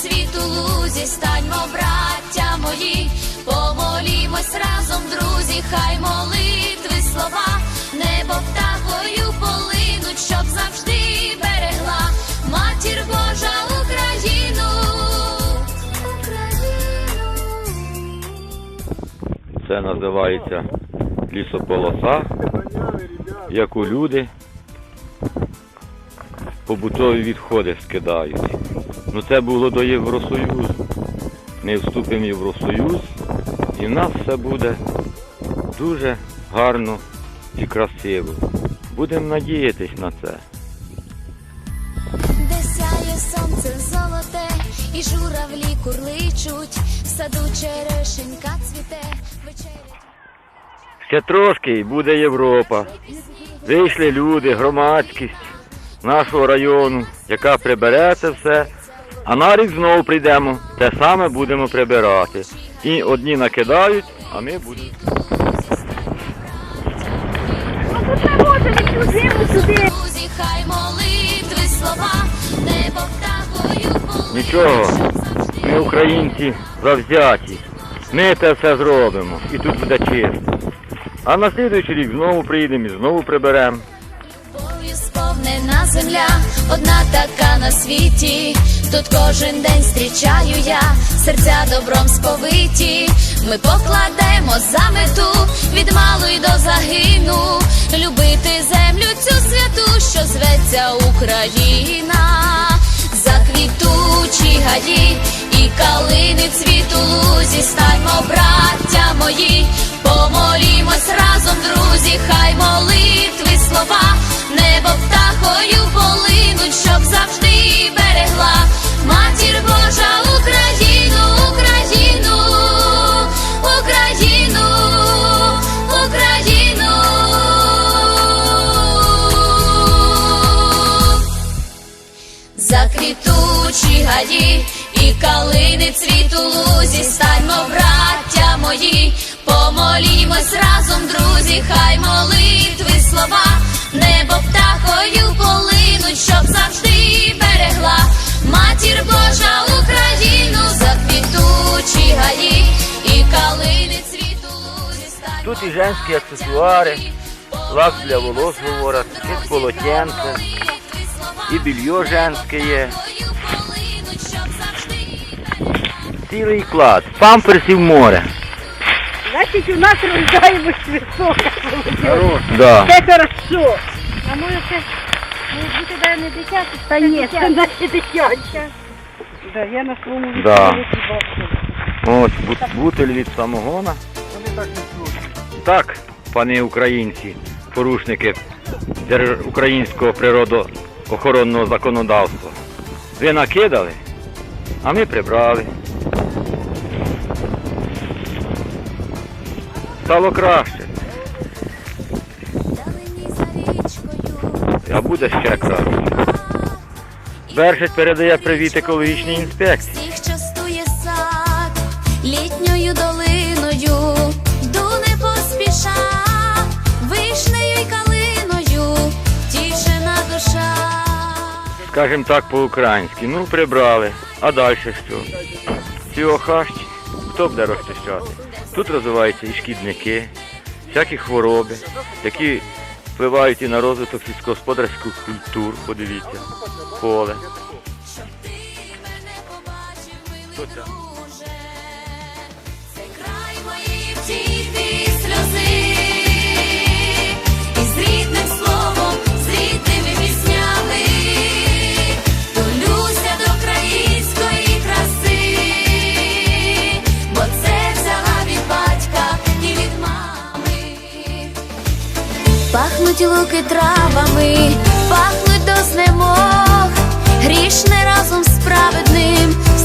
цвіт у лузі, станьмо, браття мої, помолімось разом, друзі, хай молитви слова, небо птахою полинуть, щоб завжди берегла матір Божа Україну. Україну. Це називається лісополоса, яку люди побутові відходи скидають. Ну це було до Євросоюзу. Ми вступимо в Євросоюз і в нас все буде дуже гарно і красиво. Будемо надіятись на це. Де сяє сонце золоте, і журавлі курличуть, в саду черешенька цвіте, вечеря. Ще трошки і буде Європа. Вийшли люди, громадськість нашого району, яка прибере це все. А на рік знову прийдемо, те саме будемо прибирати. І одні накидають, а ми будемо. Друзі, хай молитви слова, небо птахою Нічого, ми українці завзяті. Ми це все зробимо. І тут буде чисто. А на слідуючий рік знову прийдемо і знову приберемо. Сповнена земля, одна така на світі. Тут кожен день зустрічаю я, серця добром сповиті. Ми покладемо за мету від малої до загину, любити землю цю святу, що зветься Україна, заквітучі гаї і калини цвіту лузі, станьмо, браття мої, помолімось разом, друзі, хай молитви щоб завжди берегла матір Божа Україну, Україну, Україну, Україну. Заквітучі гаї і калини цвіту лузі, станьмо, браття мої, помолімось разом, друзі, хай молитви слова, небо Тут і женські аксесуари, лак для волос говорять, і полотенце, і більйо женське є. Цілий клад. Памперсів море. Значить, у нас рождаємось висока. Да. Це хорошо. А може це може бути да, не дитяче? Та ні, це наче дитяче. Да, я на своєму Да. Ось бут- бутель від самогона. Так, пани українці, порушники українського природоохоронного законодавства. Ви накидали, а ми прибрали. Стало краще, а буде ще краще. Бершить передає привіт екологічній інспекції. Скажем так по-українськи. Ну, прибрали. А далі що? Ці хащі хто буде розчищати? Тут розвиваються і шкідники, всякі хвороби, які впливають і на розвиток сільськогосподарських культур, подивіться, поле. Пахнуть луки травами, пахнуть до знемог, грішне разом з праведним в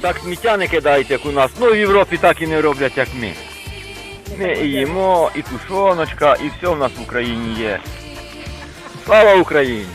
Так сміття не кидають, як у нас. Ну в Європі так і не роблять, як ми. Ми і їмо, і тушоночка, і все в нас в Україні є. Слава Україні!